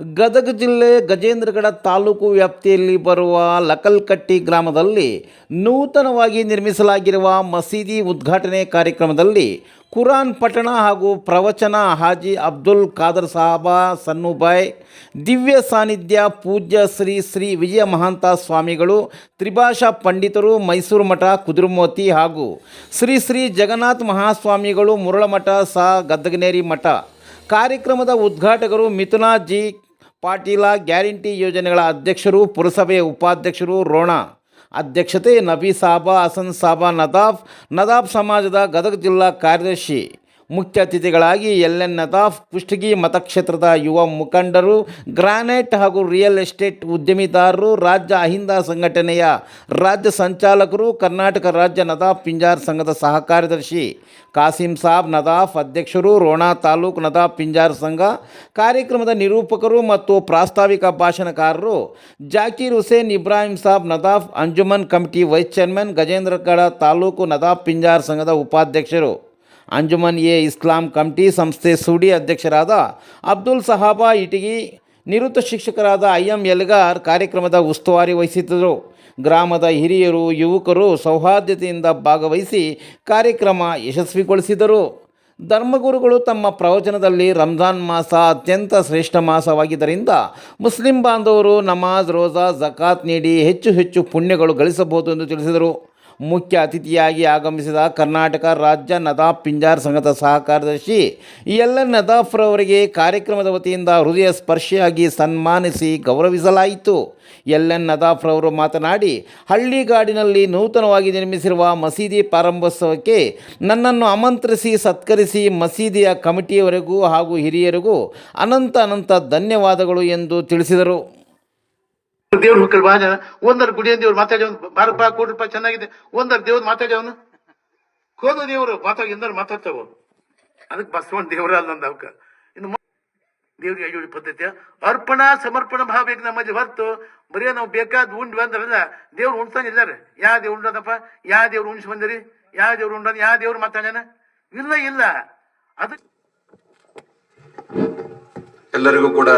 ಗದಗ ಜಿಲ್ಲೆ ಗಜೇಂದ್ರಗಡ ತಾಲೂಕು ವ್ಯಾಪ್ತಿಯಲ್ಲಿ ಬರುವ ಲಕಲ್ಕಟ್ಟಿ ಗ್ರಾಮದಲ್ಲಿ ನೂತನವಾಗಿ ನಿರ್ಮಿಸಲಾಗಿರುವ ಮಸೀದಿ ಉದ್ಘಾಟನೆ ಕಾರ್ಯಕ್ರಮದಲ್ಲಿ ಕುರಾನ್ ಪಠಣ ಹಾಗೂ ಪ್ರವಚನ ಹಾಜಿ ಅಬ್ದುಲ್ ಖಾದರ್ ಸಾಹಬ ಸನ್ನುಬಾಯ್ ದಿವ್ಯ ಸಾನ್ನಿಧ್ಯ ಪೂಜ್ಯ ಶ್ರೀ ಶ್ರೀ ವಿಜಯ ಮಹಾಂತ ಸ್ವಾಮಿಗಳು, ತ್ರಿಭಾಷಾ ಪಂಡಿತರು, ಮೈಸೂರು ಮಠ ಕುದುರುಮೋತಿ ಹಾಗೂ ಶ್ರೀ ಶ್ರೀ ಜಗನ್ನಾಥ ಮಹಾಸ್ವಾಮಿಗಳು, ಮುರಳಮಠ ಸಾ ಗದ್ದಗನೇರಿ ಮಠ. ಕಾರ್ಯಕ್ರಮದ ಉದ್ಘಾಟಕರು ಮಿಥುನಾ ಜಿ ಪಾಟೀಲ ಗ್ಯಾರಂಟಿ ಯೋಜನೆಗಳ ಅಧ್ಯಕ್ಷರು ಪುರಸಭೆಯ ಉಪಾಧ್ಯಕ್ಷರು ರೋಣ. ಅಧ್ಯಕ್ಷತೆ ನಬಿ ಸಾಬಾ ಹಸನ್ ಸಾಬಾ, ನದಾಫ್. ನದಾಫ್ ಸಮಾಜದ ಗದಗ ಜಿಲ್ಲಾ ಕಾರ್ಯದರ್ಶಿ ಮುಖ್ಯ ಅತಿಥಿಗಳಾಗಿ ಎಲ್ ಎನ್ ನದಾಫ್, ಕುಷ್ಟಗಿ ಮತಕ್ಷೇತ್ರದ ಯುವ ಮುಖಂಡರು, ಗ್ರಾನೈಟ್ ಹಾಗೂ ರಿಯಲ್ ಎಸ್ಟೇಟ್ ಉದ್ಯಮಿದಾರರು, ರಾಜ್ಯ ಅಹಿಂದ ಸಂಘಟನೆಯ ರಾಜ್ಯ ಸಂಚಾಲಕರು, ಕರ್ನಾಟಕ ರಾಜ್ಯ ನದಾಫ್ ಪಿಂಜಾರ್ ಸಂಘದ ಸಹ ಕಾರ್ಯದರ್ಶಿ ಕಾಸಿಂ ಸಾಬ್, ನದಾಫ್ ಅಧ್ಯಕ್ಷರು, ರೋಣಾ ತಾಲೂಕು ನದಾಫ್ ಪಿಂಜಾರ್ ಸಂಘ ಕಾರ್ಯಕ್ರಮದ ನಿರೂಪಕರು ಮತ್ತು ಪ್ರಾಸ್ತಾವಿಕ ಭಾಷಣಕಾರರು Zakir Hussain Ibrahim Sab, Nadaf Anjuman committee vice chairman Gajendragad taluk Nadaf Pinjar ಸಂಘದ ಉಪಾಧ್ಯಕ್ಷರು. ಅಂಜುಮನ್ ಎ ಇಸ್ಲಾಂ ಕಮಿಟಿ ಸಂಸ್ಥೆ ಸೂಡಿ ಅಧ್ಯಕ್ಷರಾದ ಅಬ್ದುಲ್ ಸಹಾಬಾ ಇಟಗಿ ನಿವೃತ್ತ ಶಿಕ್ಷಕರಾದ ಐ ಎಂ ಎಲ್ಗಾರ್ ಕಾರ್ಯಕ್ರಮದ ಉಸ್ತುವಾರಿ ವಹಿಸಿದ್ದರು. ಗ್ರಾಮದ ಹಿರಿಯರು, ಯುವಕರು ಸೌಹಾರ್ದತೆಯಿಂದ ಭಾಗವಹಿಸಿ ಕಾರ್ಯಕ್ರಮ ಯಶಸ್ವಿಗೊಳಿಸಿದರು. ಧರ್ಮಗುರುಗಳು ತಮ್ಮ ಪ್ರವಚನದಲ್ಲಿ ರಂಜಾನ್ ಮಾಸ ಅತ್ಯಂತ ಶ್ರೇಷ್ಠ ಮಾಸವಾಗಿದ್ದರಿಂದ ಮುಸ್ಲಿಂ ಬಾಂಧವರು ನಮಾಜ್, ರೋಜಾ, ಜಕಾತ್ ನೀಡಿ ಹೆಚ್ಚು ಹೆಚ್ಚು ಪುಣ್ಯಗಳು ಗಳಿಸಬಹುದು ಎಂದು ತಿಳಿಸಿದರು. ಮುಖ್ಯ ಅತಿಥಿಯಾಗಿ ಆಗಮಿಸಿದ ಕರ್ನಾಟಕ ರಾಜ್ಯ ನದಾಫ್ ಪಿಂಜಾರ್ ಸಂಘದ ಸಹಕಾರ್ಯದರ್ಶಿ ಎಲ್ ಎನ್ ನದಾಫ್ರವರಿಗೆ ಕಾರ್ಯಕ್ರಮದ ವತಿಯಿಂದ ಹೃದಯ ಸ್ಪರ್ಶಿಯಾಗಿ ಸನ್ಮಾನಿಸಿ ಗೌರವಿಸಲಾಯಿತು. ಎಲ್ ಎನ್ ನದಾಫ್ರವರು ಮಾತನಾಡಿ, ಹಳ್ಳಿಗಾಡಿನಲ್ಲಿ ನೂತನವಾಗಿ ನಿರ್ಮಿಸಿರುವ ಮಸೀದಿ ಪ್ರಾರಂಭೋತ್ಸವಕ್ಕೆ ನನ್ನನ್ನು ಆಮಂತ್ರಿಸಿ, ಸತ್ಕರಿಸಿ ಮಸೀದಿಯ ಕಮಿಟಿಯವರೆಗೂ ಹಾಗೂ ಹಿರಿಯರಿಗೂ ಅನಂತ ಅನಂತ ಧನ್ಯವಾದಗಳು ಎಂದು ತಿಳಿಸಿದರು. ದೇವ್ರ ಹುಕ್ಕಳು ಬಾಜ ಒಂದರ ಗುಡಿಯ ದೇವ್ರು ಮಾತಾಡ್ಯವನು ಬಾರ ಬಾ ಕೊಡ್ರಪ್ಪ ಚೆನ್ನಾಗಿದೆ. ಒಂದರ ದೇವ್ರು ಮಾತಾಡ್ಯವನು ಕೋದು ದೇವ್ರು, ಮಾತಾಡಿ, ಎಂದ್ರೆ ಮಾತಾಡ್ತಾವ ಅದಕ್ಕೆ ಬಸವಣ್ಣ ದೇವ್ರ ಅಲ್ಲ ಅಂದ ಅವಕ್ಕ ಇನ್ನು ದೇವ್ರಿಗೆ ಅಯ್ಯೋಡಿ ಪದ್ಧತಿಯ ಅರ್ಪಣಾ, ಸಮರ್ಪಣ ಭಾವ ಬೇಕು ನಮ್ಮಲ್ಲಿ ಹೊರತು. ಬರೀ ನಾವು ಬೇಕಾದ ಉಂಡ್ ಬಂದ್ರಲ್ಲ ದೇವ್ರು ಉಣ್ತಾನಿದ್ದಾರೆ ಯಾವ ದೇವ್ರು ಉಂಡದಪ್ಪ? ಯಾವ ದೇವ್ರು ಉಣ್ಸ್ ಬಂದಿರಿ? ಯಾವ ದೇವ್ರು ಉಂಡ ಯಾವ ದೇವ್ರು ಮಾತಾಡ್ಯಾನ? ಇಲ್ಲ ಇಲ್ಲ. ಅದಕ್ಕೆ ಎಲ್ಲರಿಗೂ ಕೂಡ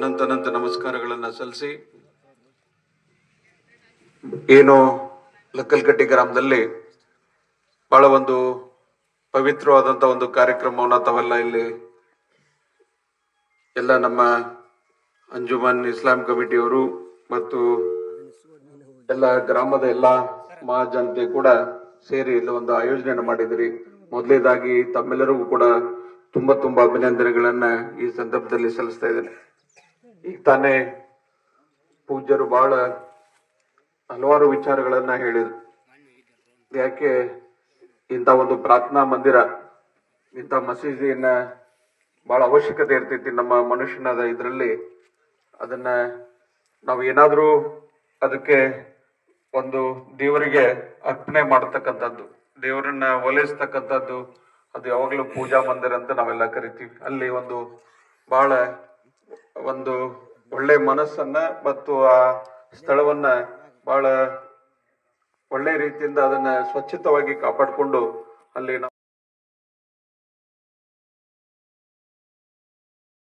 ಅನಂತ ಅನಂತ ನಮಸ್ಕಾರಗಳನ್ನ ಸಲ್ಲಿಸಿ ಏನು ಲಕ್ಕಲ್ಕಟ್ಟಿ ಗ್ರಾಮದಲ್ಲಿ ಬಹಳ ಒಂದು ಪವಿತ್ರವಾದಂತ ಒಂದು ಕಾರ್ಯಕ್ರಮವನ್ನ ತಾವೆಲ್ಲ ಇಲ್ಲಿ ಎಲ್ಲ ನಮ್ಮ ಅಂಜುಮನ್ ಇಸ್ಲಾಂ ಕಮಿಟಿಯವರು ಮತ್ತು ಎಲ್ಲ ಗ್ರಾಮದ ಎಲ್ಲ ಮಹಾಜನತೆ ಕೂಡ ಸೇರಿ ಇಲ್ಲಿ ಒಂದು ಆಯೋಜನೆ ಮಾಡಿದ್ರಿ ಮೊದಲೇದಾಗಿ ತಮ್ಮೆಲ್ಲರಿಗೂ ಕೂಡ ತುಂಬಾ ತುಂಬಾ ಅಭಿನಂದನೆಗಳನ್ನ ಈ ಸಂದರ್ಭದಲ್ಲಿ ಸಲ್ಲಿಸ್ತಾ ಇದ್ದೇನೆ. ಈಗ ತಾನೇ ಪೂಜ್ಯರು ಬಹಳ ಹಲವಾರು ವಿಚಾರಗಳನ್ನ ಹೇಳಿದ್ರು. ಯಾಕೆ ಇಂಥ ಒಂದು ಪ್ರಾರ್ಥನಾ ಮಂದಿರ, ಇಂಥ ಮಸೀದಿಯನ್ನ ಬಹಳ ಅವಶ್ಯಕತೆ ಇರ್ತೈತಿ ನಮ್ಮ ಮನುಷ್ಯನಾದ ಇದರಲ್ಲಿ. ಅದನ್ನ ನಾವು ಏನಾದರೂ ಅದಕ್ಕೆ ಒಂದು ದೇವರಿಗೆ ಅರ್ಪಣೆ ಮಾಡತಕ್ಕಂಥದ್ದು, ದೇವರನ್ನ ಒಲಿಸ್ತಕ್ಕಂಥದ್ದು, ಅದು ಯಾವಾಗಲೂ ಪೂಜಾ ಮಂದಿರ ಅಂತ ನಾವೆಲ್ಲ ಕರಿತೀವಿ. ಅಲ್ಲಿ ಒಂದು ಬಹಳ ಒಂದು ಒಳ್ಳೆ ಮನಸ್ಸನ್ನ ಮತ್ತು ಆ ಸ್ಥಳವನ್ನ ಬಹಳ ಒಳ್ಳೆ ರೀತಿಯಿಂದ ಅದನ್ನ ಸ್ವಚ್ಛತವಾಗಿ ಕಾಪಾಡಿಕೊಂಡು ಅಲ್ಲಿ